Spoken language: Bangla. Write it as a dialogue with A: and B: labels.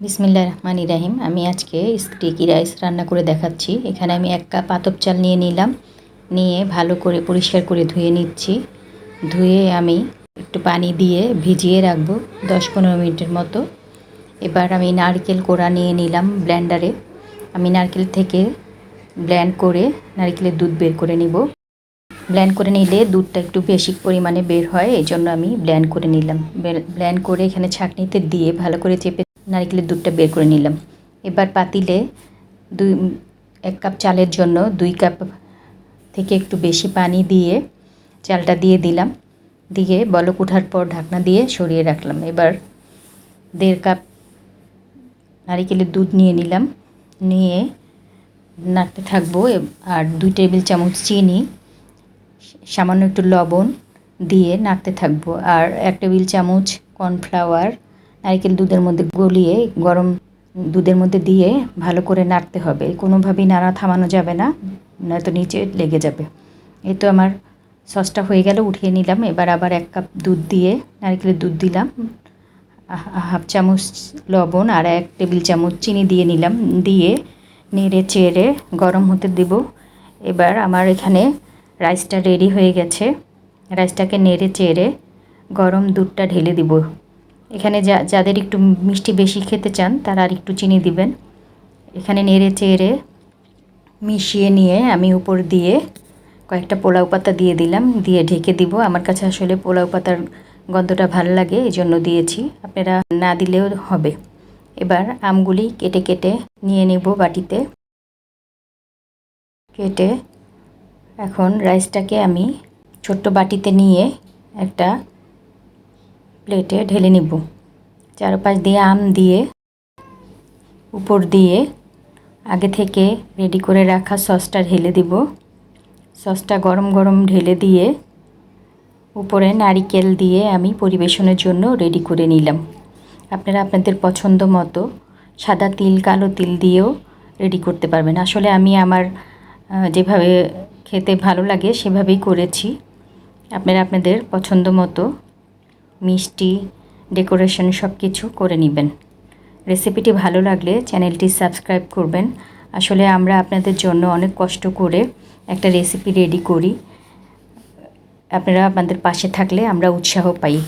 A: বিসমিল্লা রহমান ইরাহিম, আমি আজকে স্টিকি রাইস রান্না করে দেখাচ্ছি। এখানে আমি এক কাপ আতপ চাল নিয়ে নিলাম, নিয়ে ভালো করে পরিষ্কার করে ধুয়ে নিচ্ছি। ধুয়ে আমি একটু পানি দিয়ে ভিজিয়ে রাখব দশ পনেরো মিনিটের মতো। এবার আমি নারকেল কোড়া নিয়ে নিলাম ব্ল্যান্ডারে আমি নারকেল থেকে ব্ল্যান্ড করে নারকেলের দুধ বের করে নিব। ব্ল্যান্ড করে নিলে দুধটা একটু বেশি পরিমাণে বের হয় এই জন্য আমি ব্ল্যান্ড করে নিলাম। ব্ল্যান্ড করে এখানে ছাঁকনিতে দিয়ে ভালো করে চেপে নারকেলের দুধটা বের করে নিলাম। এবার পাতিলে দুই, এক কাপ চালের জন্য দুই কাপ থেকে একটু বেশি পানি দিয়ে চালটা দিয়ে দিলাম। দিয়ে বলক ওঠার পর ঢাকনা দিয়ে সরিয়ে রাখলাম। এবার দেড় কাপ নারিকেলের দুধ নিয়ে নিলাম। নিয়ে নাড়তে থাকব আর দুই টেবিল চামচ চিনি, সামান্য একটু লবণ দিয়ে নাড়তে থাকব। আর এক টেবিল চামচ কর্নফ্লাওয়ার নারকেল দুধের মধ্যে গলিয়ে, গরম দুধের মধ্যে দিয়ে ভালো করে নাড়তে হবে। কোনোভাবেই নাড়া থামানো যাবে না, নয়তো নিচে লেগে যাবে। এই তো আমার সসটা হয়ে গেল, উঠিয়ে নিলাম। এবার আবার এক কাপ দুধ দিয়ে নারকেলের দুধ দিলাম। হাফ চামচ লবণ আর এক টেবিল চামচ চিনি দিয়ে নিলাম। দিয়ে নেড়ে চেড়ে গরম হতে দেব। এবার আমার এখানে রাইসটা রেডি হয়ে গেছে। রাইসটাকে নেড়ে চেড়ে গরম দুধটা ঢেলে দিব। এখানে যা, যাদের একটু মিষ্টি বেশি খেতে চান, তারা আর একটু চিনি দিবেন। এখানে নেড়ে চেড়ে মিশিয়ে নিয়ে আমি উপর দিয়ে কয়েকটা পোলাও পাতা দিয়ে দিলাম, দিয়ে ঢেকে দিব। আমার কাছে আসলে পোলাও পাতার গন্ধটা ভালো লাগে এই জন্য দিয়েছি। আপনারা না দিলেও হবে। এবার আমগুলি কেটে কেটে নিয়ে নেব বাটিতে। কেটে এখন রাইসটাকে আমি ছোট্ট বাটিতে নিয়ে একটা প্লেটে ঢেলে নিব। চারপাশ দিয়ে আম দিয়ে, উপর দিয়ে, আগে থেকে রেডি করে রাখা সসটা ঢেলে দিব। সসটা গরম গরম ঢেলে দিয়ে, উপরে নারিকেল দিয়ে আমি পরিবেশনের জন্য রেডি করে নিলাম। আপনারা আপনাদের পছন্দ মতো সাদা তিল, কালো তিল দিয়েও রেডি করতে পারবেন। আসলে আমি আমার যেভাবে খেতে ভালো লাগে সেভাবেই করেছি। আপনারা আপনাদের পছন্দ মতো মিষ্টি, ডেকোরেশন সব কিছু করে নেবেন। রেসিপিটি ভালো লাগলে চ্যানেলটি সাবস্ক্রাইব করবেন। আসলে আমরা আপনাদের জন্য অনেক কষ্ট করে একটা রেসিপি রেডি করি। আপনারা আপনাদের পাশে থাকলে আমরা উৎসাহ পাই।